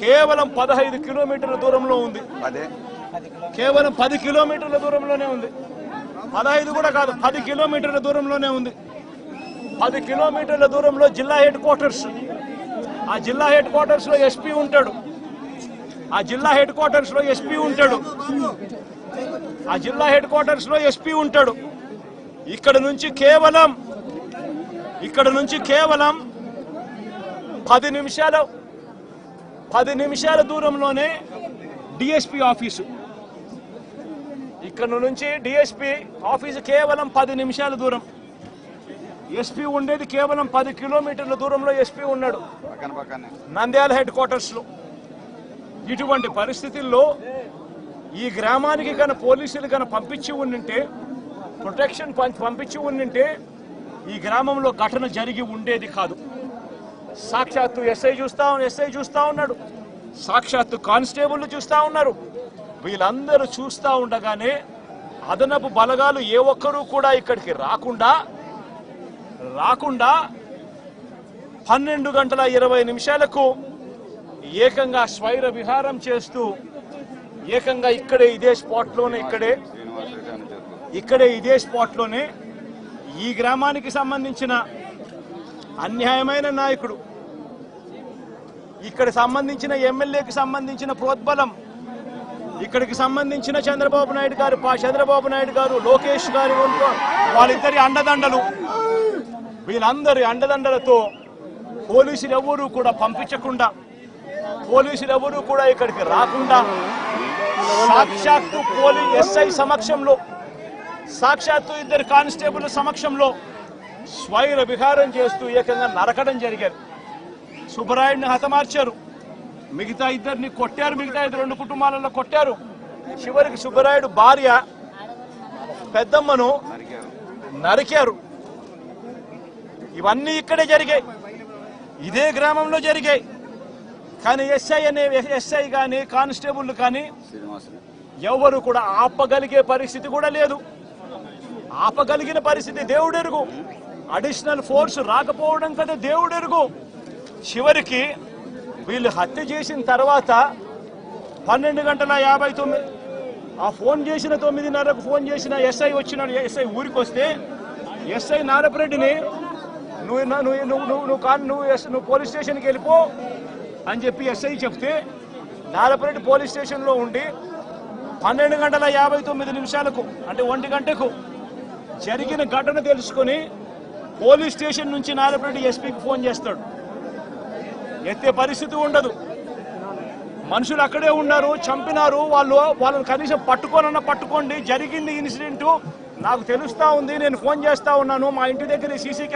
కేవలం పదహైదు కిలోమీటర్ల దూరంలో ఉంది. అదే. కేవలం పది కిలోమీటర్ల దూరంలోనే ఉంది. పదహైదు కూడా కాదు పది కిలోమీటర్ల దూరంలోనే ఉంది. పది కిలోమీటర్ల దూరంలో జిల్లా హెడ్ క్వార్టర్స్. ఆ జిల్లా హెడ్ క్వార్టర్స్లో ఎస్పీ ఉంటాడు. ఆ జిల్లా హెడ్ క్వార్టర్స్లో ఎస్పీ ఉంటాడు. ఆ జిల్లా హెడ్ క్వార్టర్స్లో ఎస్పీ ఉంటాడు. ఇక్కడ నుంచి కేవలం ఇక్కడ నుంచి కేవలం పది నిమిషాల పది నిమిషాల దూరంలోనే డిఎస్పి ఆఫీసు. ఇక్కడ నుంచి డిఎస్పి ఆఫీసు కేవలం పది నిమిషాల దూరం. ఎస్పీ ఉండేది కేవలం పది కిలోమీటర్ల దూరంలో ఎస్పీ ఉన్నాడు. నంద్యాల హెడ్ క్వార్టర్స్లో ఇటువంటి పరిస్థితుల్లో ఈ గ్రామానికి కన పోలీసులు కన పంపించి ఉండింటే ప్రొటెక్షన్ పంపించి ఉండింటే ఈ గ్రామంలో ఘటన జరిగి ఉండేది కాదు. సాక్షాత్తు ఎస్ఐ చూస్తా ఎస్ఐ చూస్తా ఉన్నాడు. సాక్షాత్తు కానిస్టేబుల్ చూస్తా ఉన్నారు. వీళ్ళందరూ చూస్తా ఉండగానే అదనపు బలగాలు ఏ ఒక్కరూ కూడా ఇక్కడికి రాకుండా రాకుండా పన్నెండు గంటల ఇరవై నిమిషాలకు ఏకంగా స్వైర విహారం చేస్తూ ఏకంగా ఇక్కడే ఇదే స్పాట్లోనే ఇక్కడే ఇక్కడే ఇదే స్పాట్లోనే ఈ గ్రామానికి సంబంధించిన అన్యాయమైన నాయకుడు ఇక్కడ సంబంధించిన ఎమ్మెల్యేకి సంబంధించిన ప్రోద్బలం ఇక్కడికి సంబంధించిన చంద్రబాబు నాయుడు గారు పా చంద్రబాబు నాయుడు గారు లోకేష్ గారి వాళ్ళిద్దరి అండదండలు. వీళ్ళందరి అండదండలతో పోలీసులు ఎవరూ కూడా పంపించకుండా పోలీసులు ఎవరూ కూడా ఇక్కడికి రాకుండా సాక్షాత్తు పోలీ ఎస్ఐ సమక్షంలో సాక్షాత్తు ఇద్దరు కానిస్టేబుల్ సమక్షంలో స్వైర విహారం చేస్తూ ఏకంగా నరకడం జరిగారు. సుబ్బరాయుడిని హతమార్చారు. మిగతా ఇద్దరిని కొట్టారు మిగతా ఇద్దరు రెండు కుటుంబాలలో కొట్టారు. చివరికి సుబ్బరాయుడు భార్య పెద్దమ్మను నరికారు. ఇవన్నీ ఇక్కడే జరిగాయి. ఇదే గ్రామంలో జరిగాయి. కానీ ఎస్ఐ అనే ఎస్ఐ కానీ కానిస్టేబుల్ కానీ శ్రీనివాస్ ఎవరు కూడా ఆపగలిగే పరిస్థితి కూడా లేదు. ఆపగలిగిన పరిస్థితి దేవుడెరుగు. అడిషనల్ ఫోర్స్ రాకపోవడం కదా దేవుడెరుగు. చివరికి వీళ్ళు హత్య చేసిన తర్వాత పన్నెండు గంటల యాభై తొమ్మిది ఆ ఫోన్ చేసిన తొమ్మిదిన్నరకు ఫోన్ చేసిన ఎస్ఐ వచ్చినాడు ఎస్ఐ ఊరికి వస్తే ఎస్ఐ నారపరెడ్డిని నువ్వు నువ్వు నువ్వు నువ్వు నువ్వు కాన్ నువ్వు ఎస్- నువ్వు పోలీస్ స్టేషన్కి వెళ్ళిపో అని చెప్పి ఎస్ఐ చెప్తే నారపరెడ్డి పోలీస్ స్టేషన్లో ఉండి పన్నెండు గంటల యాభై తొమ్మిది నిమిషాలకు అంటే ఒంటి గంటకు జరిగిన ఘటన తెలుసుకొని పోలీస్ స్టేషన్ నుంచి నారపరెడ్డి ఎస్పీకి ఫోన్ చేస్తాడు. ఎత్తే పరిస్థితి ఉండదు. మనుషులు అక్కడే ఉన్నారు చంపినారు వాళ్ళు వాళ్ళని కనీసం పట్టుకోనన్నా పట్టుకోండి. జరిగింది ఇన్సిడెంట్. నాకు తెలుస్తా ఉంది నేను ఫోన్ చేస్తా ఉన్నాను. మా ఇంటి దగ్గర సీసీ